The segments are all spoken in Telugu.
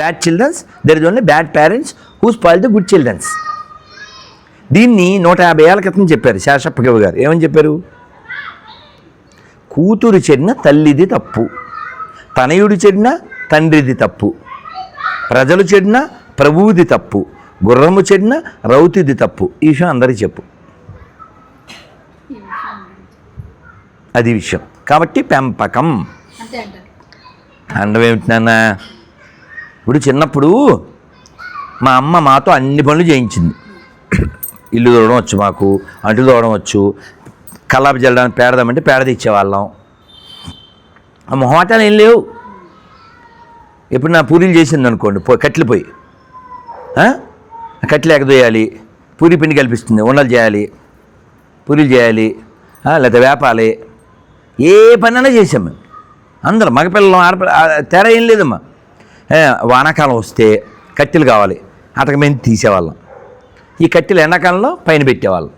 Bad childrens there is only bad parents who spoil the good childrens దీన్ని నూట యాభై ఏళ్ళ క్రితం చెప్పారు శాషప్ప కవి గారు. ఏమని చెప్పారు? కూతురు చెడిన తల్లిది తప్పు తనయుడు చెడిన తండ్రిది తప్పు ప్రజలు చెడిన ప్రభువుది తప్పు గుర్రము చెడిన రౌతిది తప్పు. ఈ విషయం అందరికీ చెప్పు. అది విషయం. కాబట్టి పెంపకం. అంతే అంటారు. అండం ఏమిటి నాన్న? ఇప్పుడు చిన్నప్పుడు మా అమ్మ మాతో అన్ని పనులు చేయించింది. ఇల్లు తోడడం వచ్చు మాకు అంటు తోడడం వచ్చు కల్లాపి చల్లడానికి పేడదామంటే పేడ తెచ్చేవాళ్ళం. ఆ మొహమాటాలు ఏం లేవు. ఇప్పుడు నా పూరీలు చేసింది అనుకోండి పో కట్టెలు పోయి. ఆ? ఆ కట్టెలు ఎగదోయాలి పూరి పిండి కల్పిస్తుంది ఉండలు చేయాలి పూరీలు చేయాలి లేకపోతే వేపాలి. ఏ పనైనా చేసాం మేము. అందరం మగపిల్లలం ఆడపిల్ల తెర ఏం లేదమ్మా. వానాకాలం వస్తే కట్టెలు కావాలి. అతక మేము తీసేవాళ్ళం. ఈ కట్టెలు ఎండాకాలంలో పైన పెట్టేవాళ్ళం.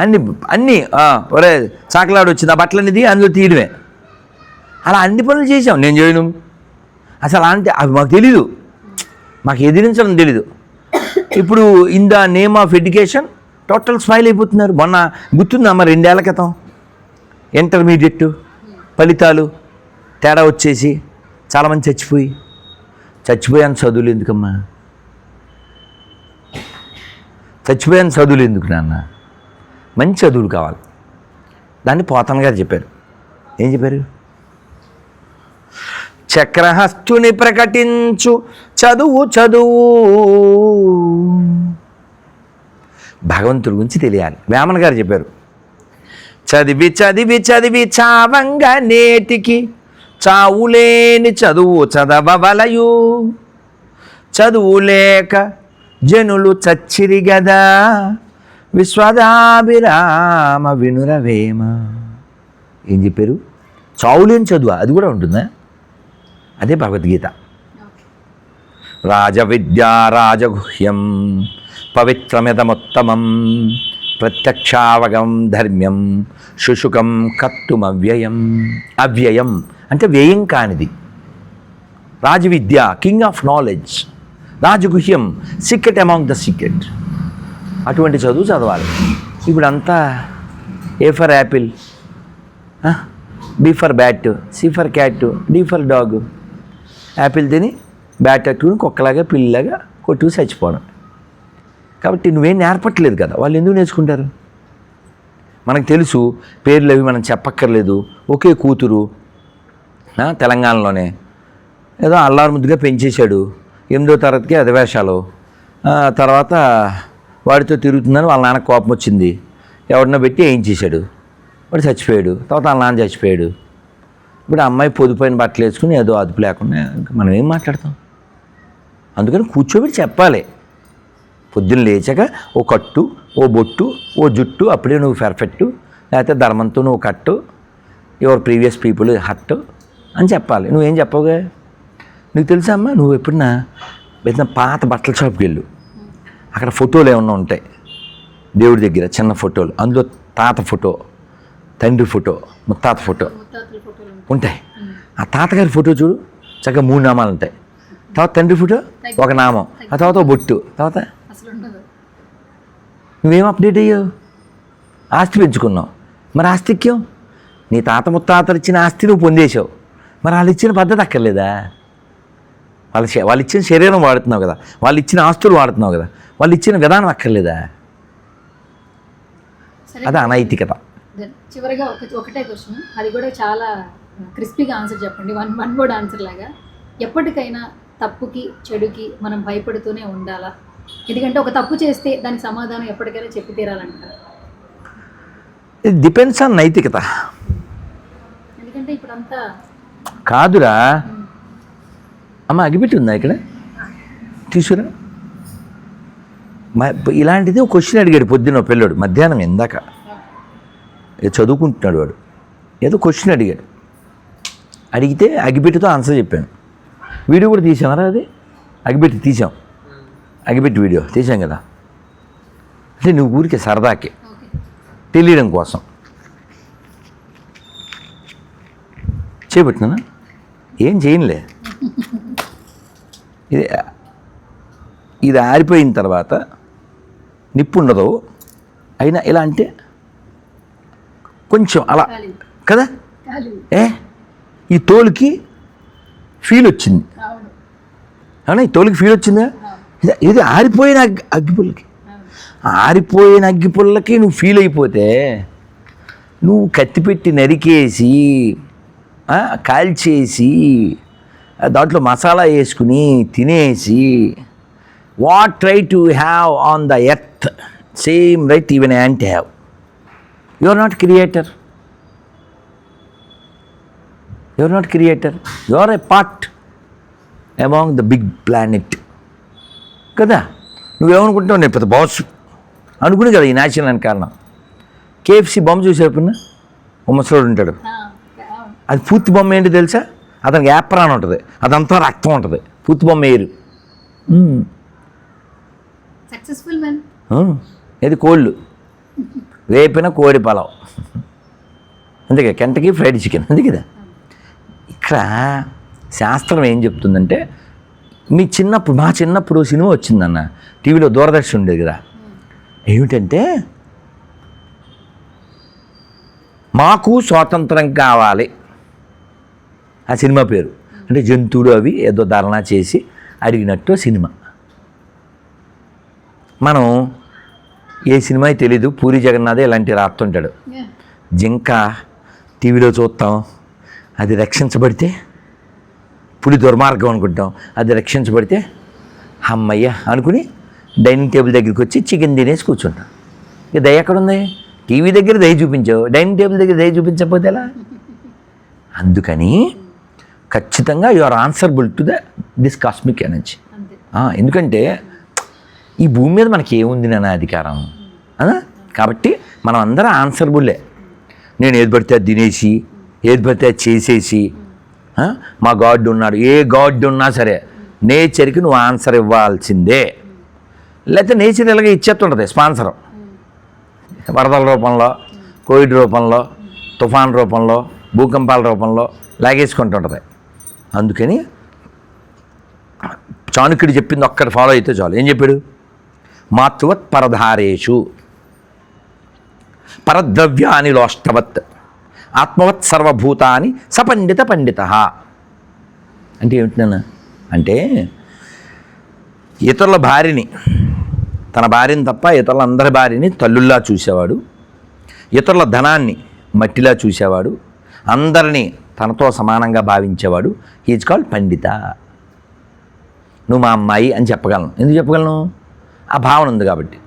అన్ని అన్నీ ఒరే చాకలాడు వచ్చింది ఆ బట్టలనేది అందులో తీయడమే. అలా అన్ని పనులు చేసాం నేను చేయను. అసలు అంటే అవి మాకు తెలీదు. మాకు ఎదిరించడం తెలీదు. ఇప్పుడు in the name of education total smile అయిపోతున్నారు. మొన్న గుర్తుందమ్మా రెండేళ్ళ క్రితం? ఇంటర్మీడియట్ ఫలితాలు తేడా వచ్చేసి చాలామంది చచ్చిపోయి చచ్చిపోయాను చదువులు ఎందుకమ్మా? చచ్చిపోయాను చదువులు ఎందుకు నాన్న? మంచి చదువులు కావాలి. దాన్ని పోతన్ గారు చెప్పారు. ఏం చెప్పారు? చక్రహస్తుని ప్రకటించు చదువు చదువు. భగవంతుడి గురించి తెలియాలి. వేమన గారు చెప్పారు. చదివి చదివి చదివి చావంగా నేటికి చావులేని చదువు చదవవలయు. చదువు లేక జనులు చచ్చిరి గదా. విశ్వదాభిరామ వినురవేమ. ఏం చెప్పారు? చావులేని చదువు? అది కూడా ఉంటుందా? అదే భగవద్గీత. రాజవిద్యా రాజగుహ్యం పవిత్రమిదముత్తమం ప్రత్యక్షావగం ధర్మ్యం శుశుకం కర్తుమవ్యయం అవ్యయం. అంటే వ్యయం కానిది. రాజవిద్య కింగ్ ఆఫ్ నాలెడ్జ్ రాజగుహ్యం సీక్రెట్ అమాంగ్ ద సీక్రెట్ అటువంటి చదువు చదవాలి. ఇప్పుడు అంతా A for apple B for bat C for cat D for dog apple తిని బ్యాట్ అట్టుకుని కుక్కలాగా పిల్లిలాగా కొట్టుకు చచ్చిపోవడం. కాబట్టి నువ్వేం నేర్పట్లేదు కదా వాళ్ళు ఎందుకు నేర్చుకుంటారు? మనకు తెలుసు పేర్లు అవి మనం చెప్పక్కర్లేదు. ఒకే కూతురు తెలంగాణలోనే. ఏదో అల్లారు ముద్దుగా పెంచేశాడు. ఎనిమిదో తరగతికి అధివేశాలు తర్వాత వాడితో తిరుగుతుందని వాళ్ళ నాన్న కోపం వచ్చింది. ఎవరినో పెట్టి ఏం చేశాడు? వాడు చచ్చిపోయాడు. తర్వాత వాళ్ళ నాన్న చచ్చిపోయాడు. ఇప్పుడు అమ్మాయి పొదుపైన బట్టలు వేసుకుని ఏదో అదుపు లేకుండా మనం ఏం మాట్లాడతాం? అందుకని కూర్చోబెట్టి చెప్పాలి. పొద్దున్న లేచాక ఓ కట్టు ఓ బొట్టు ఓ జుట్టు అప్పుడే నువ్వు పెర్ఫెక్ట్ లేకపోతే ధర్మంతో నువ్వు కట్టు. యువర్ ప్రీవియస్ పీపుల్ హట్టు. అని చెప్పాలి. నువ్వేం చెప్పవుగా? నీకు తెలుసా అమ్మా నువ్వు ఎప్పుడన్నా ఏదైనా పాత బట్టల షాప్కి వెళ్ళు. అక్కడ ఫోటోలు ఏమన్నా ఉంటాయి. దేవుడి దగ్గర చిన్న ఫోటోలు. అందులో తాత ఫోటో తండ్రి ఫోటో ముత్తాత ఫోటో ఉంటాయి. ఆ తాతగారి ఫోటో చూడు చక్కగా మూడు నామాలు ఉంటాయి. తర్వాత తండ్రి ఫోటో ఒక నామం. ఆ తర్వాత ఒక బొట్టు. తర్వాత? నువ్వేం అప్డేట్ అయ్యావు? ఆస్తి పెంచుకున్నావు. మరి ఆస్తిక్యం? నీ తాత ముత్తాతలు ఇచ్చిన ఆస్తి నువ్వు పొందేశావు. మరి వాళ్ళు ఇచ్చిన పద్ధతి అక్కర్లేదా? వాళ్ళ వాళ్ళు ఇచ్చిన శరీరం వాడుతున్నావు కదా. వాళ్ళు ఇచ్చిన ఆస్తులు వాడుతున్నావు కదా. వాళ్ళు ఇచ్చిన విధానం అక్కర్లేదా? అది అనైతికత. దెన్ చివరిగా ఒక ఒకటే క్వశ్చన్. అది కూడా చాలా క్రిస్పీగా ఆన్సర్ చెప్పండి. వన్ వన్ వర్డ్ ఆన్సర్ లాగా. ఎప్పటికైనా తప్పుకి చెడుకి మనం భయపడుతూనే ఉండాలా? ఎందుకంటే ఒక తప్పు చేస్తే దానికి సమాధానం ఎప్పటికైనా చెప్పి తీరాలంటారు. ఇది డిపెండ్స్ ఆన్ నైతికత. ఎందుకంటే ఇప్పుడు అంతా కాదురా. అమ్మ అగిపెట్టి ఉందా ఇక్కడ? తీసుకురా. ఇలాంటిది ఒక క్వశ్చన్ అడిగాడు పొద్దున్న పిల్లడు పిల్లోడు మధ్యాహ్నం ఇందాక చదువుకుంటున్నాడు వాడు. ఏదో క్వశ్చన్ అడిగాడు. అడిగితే అగిపెట్టితో ఆన్సర్ చెప్పాను. వీడియో కూడా తీసామరా అది. అగిపెట్టి తీసాం. అగిపెట్టి వీడియో తీసాం కదా. అంటే నువ్వు ఊరికే సరదాకే. తెలియడం కోసం. చేపట్టినా ఏం చేయనులే. ఇది ఇది ఆరిపోయిన తర్వాత నిప్పు ఉండదు అయినా ఇలా అంటే కొంచెం అలా కదా? ఏ? ఈ తోలుకి ఫీల్ వచ్చింది. అవును. ఈ తోలుకి ఫీల్ వచ్చిందా? ఇది ఇది ఆరిపోయిన అగ్గి అగ్గిపుల్లకి. ఆరిపోయిన అగ్గిపుల్లకి నువ్వు ఫీల్ అయిపోతే నువ్వు కత్తి పెట్టి నరికేసి కాల్చేసి దాంట్లో మసాలా వేసుకుని తినేసి what try to have on the earth same right even ant have you are not creator you are not creator you are a part among the big planet కదా? నువ్వేమనుకుంటున్నావు? నేను పెద్ద బాస్ అనుకుని కదా ఈ నాశనానికి కారణం. కేఎఫ్సి బొమ్మ చూసేపున్నా ఓ ముసలోడు ఉంటాడు అది పూర్తి బొమ్మ ఏంటి తెలుసా? అతనికి యాప్రాన్ ఉంటుంది. అదంతా రక్తం ఉంటుంది. పూర్తి బొమ్మ. సక్సెస్ఫుల్ మ్యాన్ ఆ, ఇది కోళ్ళు. వేపిన కోడి పలావ్. అందుకే కెంటకి ఫ్రైడ్ చికెన్. అంతే కదా. ఇక్కడ శాస్త్రం ఏం చెప్తుందంటే మీ చిన్నప్పుడు మా చిన్నప్పుడు సినిమా వచ్చిందన్న. టీవీలో దూరదర్శన్ ఉండేది కదా. ఏమిటంటే మాకు స్వాతంత్రం కావాలి. ఆ సినిమా పేరు. అంటే జంతువులు అవి ఏదో ధర్నా చేసి అడిగినట్టు సినిమా. మనం ఏ సినిమా తెలీదు పూరి జగన్నాథే ఇలాంటి రాస్తుంటాడు జింక టీవీలో చూస్తాం అది రక్షించబడితే పులి దుర్మార్గం అనుకుంటాం అది రక్షించబడితే అమ్మయ్య అనుకుని డైనింగ్ టేబుల్ దగ్గరికి వచ్చి చికెన్ తినేసి కూర్చుంటాం. ఇక దయ ఎక్కడుంది? టీవీ దగ్గర దయ చూపించావు డైనింగ్ టేబుల్ దగ్గర దయ చూపించకపోతే ఎలా? అందుకని ఖచ్చితంగా you are answerable to the this cosmic energy ఎందుకంటే ఈ భూమి మీద మనకి ఏముంది నాన్న అధికారం? కాబట్టి మనం అందరం ఆన్సరబుల్లే నేను ఏది పడితే అది తినేసి ఏది పడితే అది చేసేసి? మా గాడ్ ఉన్నాడు. ఏ గాడ్ ఉన్నా సరే నేచర్కి నువ్వు ఆన్సర్ ఇవ్వాల్సిందే. లేకపోతే నేచర్ ఇలాగే ఇచ్చేస్తుంటుంది స్పాన్సర్ వరదల రూపంలో కోవిడ్ రూపంలో తుఫాన్ రూపంలో భూకంపాల రూపంలో లాగేసుకుంటుంటుంది. అందుకని చాణుక్యుడు చెప్పింది ఒక్కటి ఫాలో అయితే చాలు. ఏం చెప్పాడు? మాతృవత్ పరధారేషు. పరద్రవ్యాని లోష్టవత్. ఆత్మవత్ సర్వభూతాని సపండిత పండిత. అంటే ఏమిటి అంటే ఇతరుల భార్యని తన భార్యని తప్ప ఇతరుల అందరి భార్యని తల్లుల్లా చూసేవాడు ఇతరుల ధనాన్ని మట్టిలా చూసేవాడు అందరినీ తనతో సమానంగా భావించేవాడు. హీజ్ కాల్డ్ పండిత నువ్వు మా అమ్మాయి అని చెప్పగలను. ఎందుకు చెప్పగలను? ఆ భావన ఉంది కాబట్టి.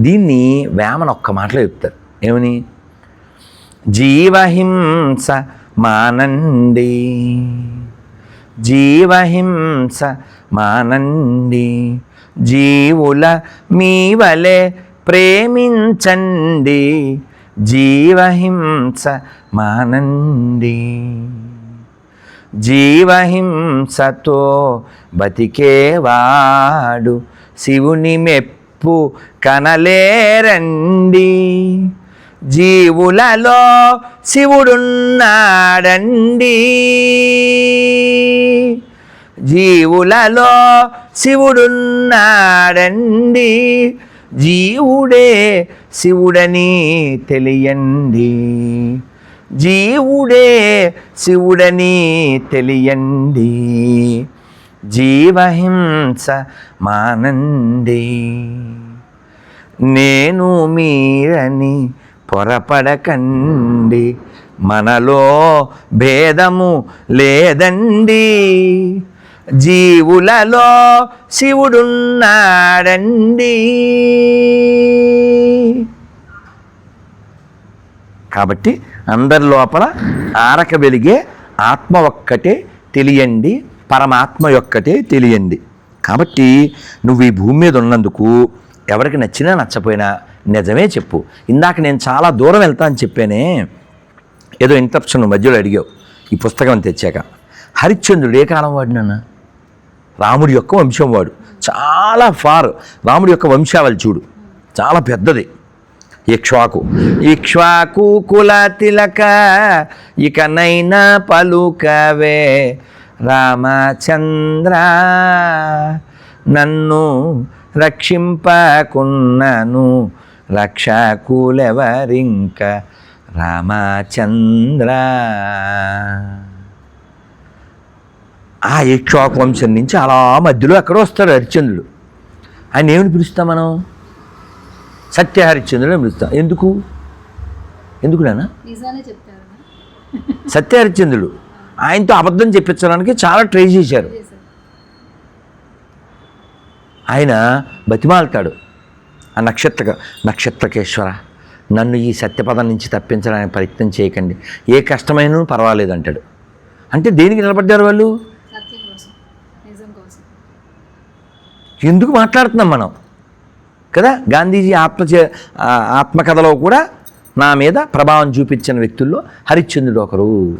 దీన్ని వేమన ఒక్క మాటలో చెప్తారు. ఏమని? జీవహింస మానండి. జీవహింస మానండి. జీవుల మీ వలె ప్రేమించండి. జీవహింస మానండి. జీవహింసతో బతికేవాడు శివుని మెప్పు కనలేరండి. జీవులలో శివుడున్నాడండి. జీవులలో శివుడున్నాడండి. జీవుడే శివుడని తెలియండి. జీవుడే శివుడని తెలియండి. జీవహింస మానండి. నేను మీరని పొరపడకండి. మనలో భేదము లేదండి. జీవులలో శివుడున్నాడండి. కాబట్టి అందరి లోపల ఆరక వెలిగే ఆత్మ ఒక్కటే తెలియండి పరమాత్మ యొక్కటే తెలియండి. కాబట్టి నువ్వు ఈ భూమి మీద ఉన్నందుకు ఎవరికి నచ్చినా నచ్చపోయినా నిజమే చెప్పు. ఇందాక నేను చాలా దూరం వెళ్తా అని చెప్పానే ఏదో ఇంటరప్షన్ మధ్యలో అడిగావు ఈ పుస్తకం తెచ్చాక. హరిశ్చంద్రుడు ఏ కాలం వాడినన్నా రాముడి యొక్క వంశం వాడు. చాలా ఫార్ రాముడి యొక్క వంశావళి చూడు. చాలా పెద్దది. ఇక్ష్వాకు. ఇక్ష్వాకు కుల తిలక ఇకనైనా పలుకవే. రామచంద్ర నన్ను రక్షింపకున్నను రక్షకులెవరింక? రామచంద్ర. ఆ ఇక్ష్వాకు వంశం నుంచి అలా మధ్యలో ఎక్కడో వస్తాడు హరిశ్చంద్రుడు ఆయన ఏమని పిలుస్తాం మనం? సత్య హరిశ్చంద్రుడు పిలుస్తాం. ఎందుకు? ఎందుకు చెప్తారు సత్య హరిశ్చంద్రుడు ఆయనతో అబద్ధం చెప్పించడానికి చాలా ట్రై చేశారు. చేశారు ఆయన బతిమాలుతాడు. ఆ నక్షత్ర నక్షత్రకేశ్వర నన్ను ఈ సత్యపదం నుంచి తప్పించడానికి ప్రయత్నం చేయకండి. ఏ కష్టమైనా పర్వాలేదు అంటాడు అంటే దేనికి నిలబడ్డారు వాళ్ళు సత్యం కోసం నిజం కోసం ఎందుకు మాట్లాడుతున్నాం మనం? కదా? గాంధీజీ ఆత్మ ఆత్మకథలో కూడా నా మీద ప్రభావం చూపించిన వ్యక్తుల్లో హరిశ్చంద్రుడు ఒకరు.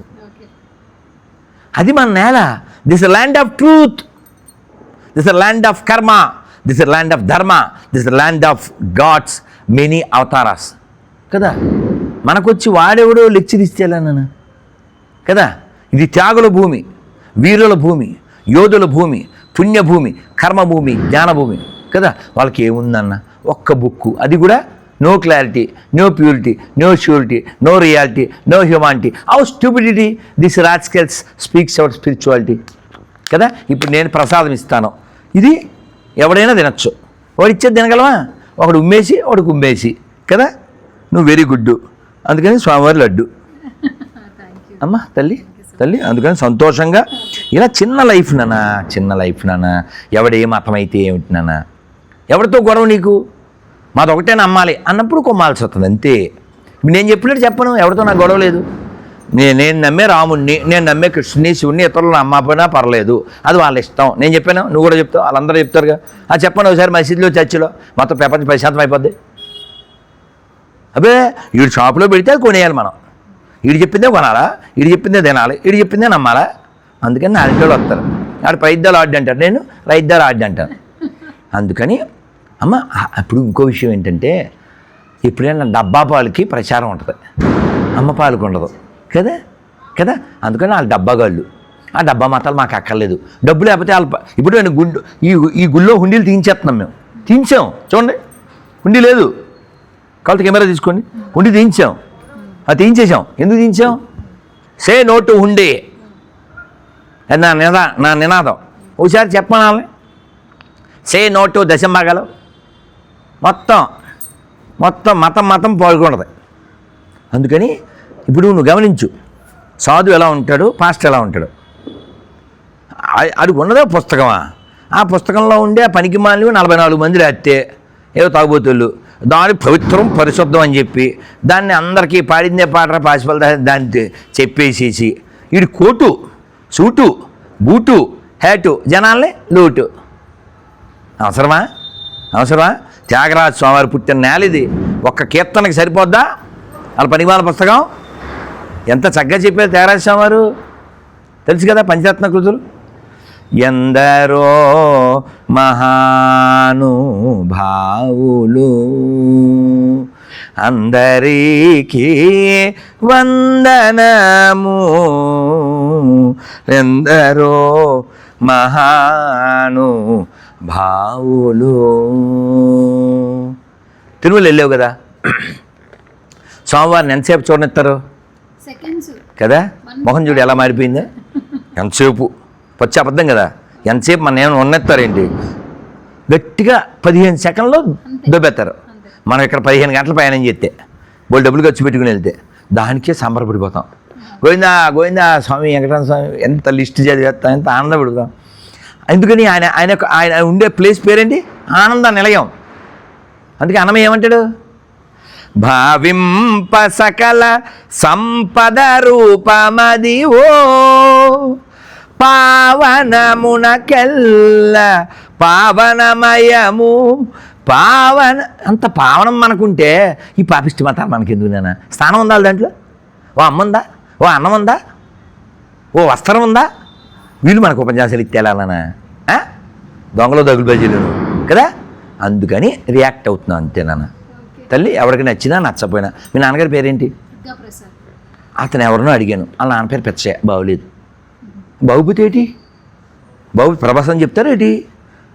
అది మన నేల. This land of truth this land of karma this land of dharma this land of gods many avatars కదా? మనకొచ్చి వాడెవడో లెక్చర్ ఇస్తే ఎలా కదా? ఇది త్యాగుల భూమి వీరుల భూమి యోధుల భూమి పుణ్యభూమి కర్మభూమి జ్ఞానభూమి. కదా? వాళ్ళకి ఏముందన్న? ఒక్క బుక్కు. అది కూడా no clarity no purity no surety no reality no humanity how stupidity this rascals speaks our spirituality కదా? ఇప్పుడు నేను ప్రసాదం ఇస్తాను. ఇది ఎవడైనా తినచ్చు. వాడు ఇచ్చేది తినగలవా ఒకడు ఉమ్మేసి ఒకడు కుమ్మేసి. కదా? నువ్వు వెరీ గుడ్ అందుకని స్వామివారి లడ్డు. అమ్మ తల్లి. తల్లి అందుకని సంతోషంగా ఇలా చిన్న లైఫ్ నానా చిన్న లైఫ్ నానా ఎవడేం అర్థమైతే ఏమిటి నానా ఎవరితో గొడవ నీకు? మాది ఒకటే నమ్మాలి అన్నప్పుడు కొమ్మాల్సి వస్తుంది అంతే. నేను చెప్పినట్టు చెప్పను ఎవరితో నాకు గొడవ లేదు. నేను నేను నమ్మే రాముణ్ణి నేను నమ్మే కృష్ణుని శివుణ్ణి ఇతరులు నమ్మకపోయినా పర్లేదు. అది వాళ్ళ ఇష్టం. నేను చెప్పాను? నువ్వు కూడా చెప్తావు? వాళ్ళందరూ చెప్తారుగా. ఆ చెప్పండి ఒకసారి మసీదులో చర్చిలో. మొత్తం ప్రపంచం ప్రశాంతం అయిపోద్ది అబ్బే వీడు షాపులో పెడితే అది కొనేయాలి మనం. వీడు చెప్పిందే కొనాలా? వీడు చెప్పిందే తినాలి. వీడు చెప్పిందే నమ్మాలా? అందుకని నా ఇంట్లో వస్తారు. ఆడ పైద్దాలు ఆడ్డు అంటారు. నేను రైద్దాలు ఆడ్డు అంటాను. అందుకని అమ్మ అప్పుడు ఇంకో విషయం ఏంటంటే ఎప్పుడైనా డబ్బా పాలకి ప్రచారం ఉంటుంది. అమ్మ పాలకు ఉండదు. కదా? కదా? అందుకని వాళ్ళు డబ్బాగాళ్ళు ఆ డబ్బా మాత్రాలు మాకు అక్కర్లేదు. డబ్బు లేకపోతే వాళ్ళ ఇప్పుడు నేను గుండు ఈ ఈ గుళ్ళో హుండీలు తీయించేస్తున్నాం మేము. తీయించాం. చూడండి. హుండీ లేదు. కాబట్టి కెమెరా తీసుకోండి. హుండీ తీయించాం. అది తీయించేసాం ఎందుకు తీయించాం సే నోటు హుండీ అది నా నినా నా నినాదం. ఒకసారి చెప్పనాలి సే నోటు దశంభాగాలు. మొత్తం మొత్తం మతం మతం పాల్గొనదు. అందుకని ఇప్పుడు నువ్వు గమనించు. సాధు ఎలా ఉంటాడు? పాస్టర్ ఎలా ఉంటాడు? అది ఉన్నదే పుస్తకమా? ఆ పుస్తకంలో ఉండే పనికి మాలివి నలభై నాలుగు మంది రాస్తే ఏదో తాగుబోతుళ్ళు దాని పవిత్రం పరిశుద్ధం అని చెప్పి దాన్ని అందరికీ పాడిందే పాట పాసిపల్ దాన్ని చెప్పేసేసి. వీడి కోటు సూటు బూటు హ్యాటు జనాల్ని లూటు. అవసరమా? అవసరమా? త్యాగరాజ స్వామివారు పుట్టిన నేల ఇది. ఒక్క కీర్తనకి సరిపోద్దా? వాళ్ళ పనిమాల పుస్తకం? ఎంత చక్కగా చెప్పారు త్యాగరాజ స్వామివారు? తెలుసు కదా పంచరత్న కృతులు? ఎందరో మహానుభావులు. అందరికీ వందనము. ఎందరో మహాను భావులు తిరుమల వెళ్ళావు కదా? సోమవారం ఎంతసేపు చూడనిస్తారు? కదా? మొహం చూడు ఎలా మారిపోయిందో. ఎంతసేపు? పచ్చి అబద్ధం కదా? ఎంతసేపు మన ఏమైనా ఉన్నెత్తారేంటి? గట్టిగా పదిహేను సెకండ్లో దొబ్బెత్తారు. మనం ఇక్కడ పదిహేను గంటల ప్రయాణం చేస్తే బోల్ డబ్బులు ఖర్చు పెట్టుకుని వెళ్తే దానికే సంబరపడిపోతాం గోవిందా గోవిందా స్వామి వెంకటరమణ స్వామి ఎంత లిస్ట్ చదివేస్తాం ఎంత ఆనందపడుతాం ఎందుకని ఆయన ఆయన ఆయన ఉండే ప్లేస్ పేరేంటి? ఆనంద నిలయం. అందుకే అన్నం ఏమంటాడు? భావింప సకల సంపద రూపమది ఓ పావనమునకెల్ల పావనమయము. పావన అంత పావనం మనకుంటే ఈ పాపిష్టి మతాలు మనకెందుకు నాన్న? స్థానం ఉందా దాంట్లో? ఓ అమ్మ ఉందా? ఓ అన్నం ఉందా? ఓ వస్త్రం ఉందా? వీళ్ళు మనకు ఉపన్యాసాలు ఇచ్చేలానా దొంగలో దగులు బజీలు. కదా? అందుకని రియాక్ట్ అవుతున్నాం అంతే నాన్న. తల్లి ఎవరికి నచ్చినా నచ్చపోయినా మీ నాన్నగారి పేరేంటి? అతను ఎవరినో అడిగాను. వాళ్ళ నాన్న పేరు పెచ్చయ్య బాగోలేదు. బహుభూతి ఏంటి బాబు ప్రభాసం చెప్తారేటి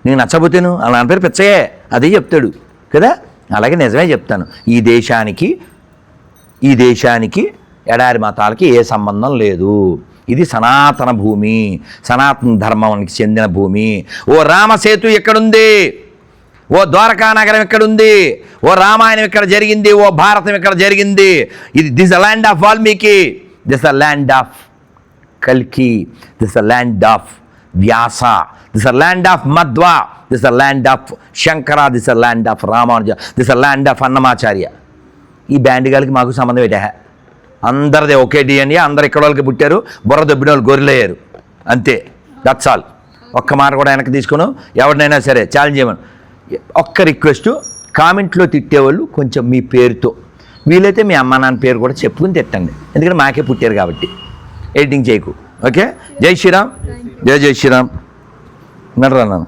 నేను నచ్చబోతేను అలా నా పేరు పిచ్చయ్యే అదే చెప్తాడు కదా? అలాగే నిజమే చెప్తాను. ఈ దేశానికి ఈ దేశానికి ఎడారి మతాలకి ఏ సంబంధం లేదు. ఇది సనాతన భూమి సనాతన ధర్మానికి చెందిన భూమి. ఓ రామసేతు ఎక్కడుంది? ఓ ద్వారకా నగరం ఎక్కడుంది? ఓ రామాయణం ఇక్కడ జరిగింది? ఓ భారతం ఇక్కడ జరిగింది? ఇది this the land of Valmiki. This the land of కల్కి this a land of Vyasa this a land of Madhva this a land of Shankara this a land of Ramanuja this a land of Annamacharya ఈ బ్యాండ్ గారికి మాకు సంబంధం ఏంటా? అందరిది ఒకే డిఎన్ఏ అందరు ఇక్కడ వాళ్ళకి పుట్టారు. బుర్ర దొబ్బిన వాళ్ళు గొర్రెలయ్యారు అంతే. దట్స్ ఆల్ ఒక్క మాట కూడా వెనక్కి తీసుకును. ఎవరినైనా సరే ఛాలెంజ్ చేయమని. ఒక్క రిక్వెస్ట్ కామెంట్లో తిట్టేవాళ్ళు కొంచెం మీ పేరుతో. వీలైతే మీ అమ్మ నాన్న పేరు కూడా చెప్పుకుని తిట్టండి. ఎందుకంటే మాకే పుట్టారు కాబట్టి. ఎడిటింగ్ చేయకు. ఓకే? జై శ్రీరామ్. జై జై శ్రీరామ్. నడరా నాన్న?